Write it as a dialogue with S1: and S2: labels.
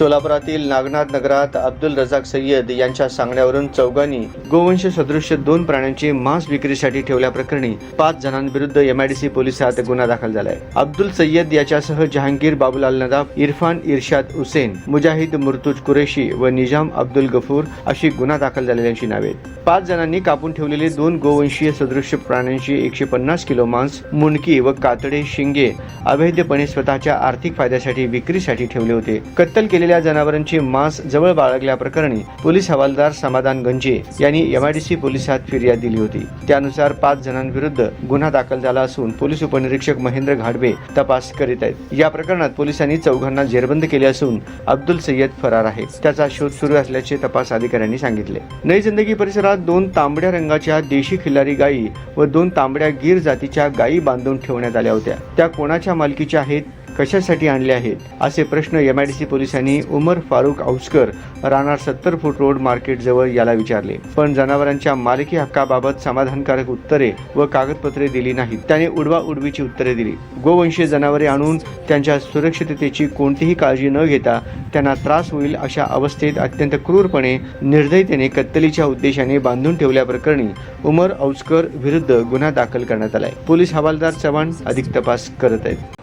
S1: सोलापुरातील नागनाथ नगरात अब्दुल रजाक सय्यद यांच्या सांगण्यावरून चौघांनी गोवंश सदृश्य दोन प्राण्यांची मांस विक्रीसाठी ठेवल्याप्रकरणी पाच जणांविरुद्ध एमआयडीसी पोलिसात गुन्हा दाखल झालाय. अब्दुल सय्यद याच्यासह जहांगीर बाबुलाल नदाब इरफान इर्शाद हुसेन मुजाहिद मुर्तुज कुरेशी व निजाम अब्दुल गफूर अशी गुन्हा दाखल झालेल्यांची नावे. पाच जणांनी कापून ठेवलेले दोन गोवंशीय सदृश्य प्राण्यांची एकशे पन्नास किलो मांस मुंडकी व कातडे शिंगे अवैधपणे स्वतःच्या आर्थिक फायद्यासाठी विक्रीसाठी ठेवले होते. कत्तल केलेल्या जनावरांची मांस जवळ बाळगल्याप्रकरणी पोलीस हवालदार समाधान गंजे यांनी एमआयडीसी पोलिसात फिर्याद दिली होती. त्यानुसार पाच जणांविरुद्ध गुन्हा दाखल झाला असून पोलीस उपनिरीक्षक महेंद्र घाडबे तपास करीत आहेत. या प्रकरणात पोलिसांनी चौघांना जेरबंद केले असून अब्दुल सय्यद फरार आहे. त्याचा शोध सुरू असल्याचे तपास अधिकाऱ्यांनी सांगितले. नई जिंदगी परिसरात दोन तांबड्या रंगाच्या देशी खिल्लारी गायी व दोन तांबड्या गीर जातीच्या गायी बांधून ठेवण्यात आल्या होत्या. त्या कोणाच्या मालकीच्या आहेत? कशासाठी आणले आहेत? असे प्रश्न यम आय डी सी पोलिसांनी उमर फारुक औस्कर राहणार सत्तर फूट रोड मार्केट जवळ याला विचारले. पण जनावरांच्या मालकी हक्काबाबत समाधानकारक उत्तरे व कागदपत्रे दिली नाहीत. त्याने उडवा उडवीची उत्तरे दिली. गोवंशीय जनावरे आणून त्यांच्या सुरक्षिततेची कोणतीही काळजी न घेता त्यांना त्रास होईल अशा अवस्थेत अत्यंत क्रूरपणे निर्दयतेने कत्तलीच्या उद्देशाने बांधून ठेवल्याप्रकरणी उमर औस्कर विरुद्ध गुन्हा दाखल करण्यात आलाय. पोलीस हवालदार चव्हाण अधिक तपास करत आहेत.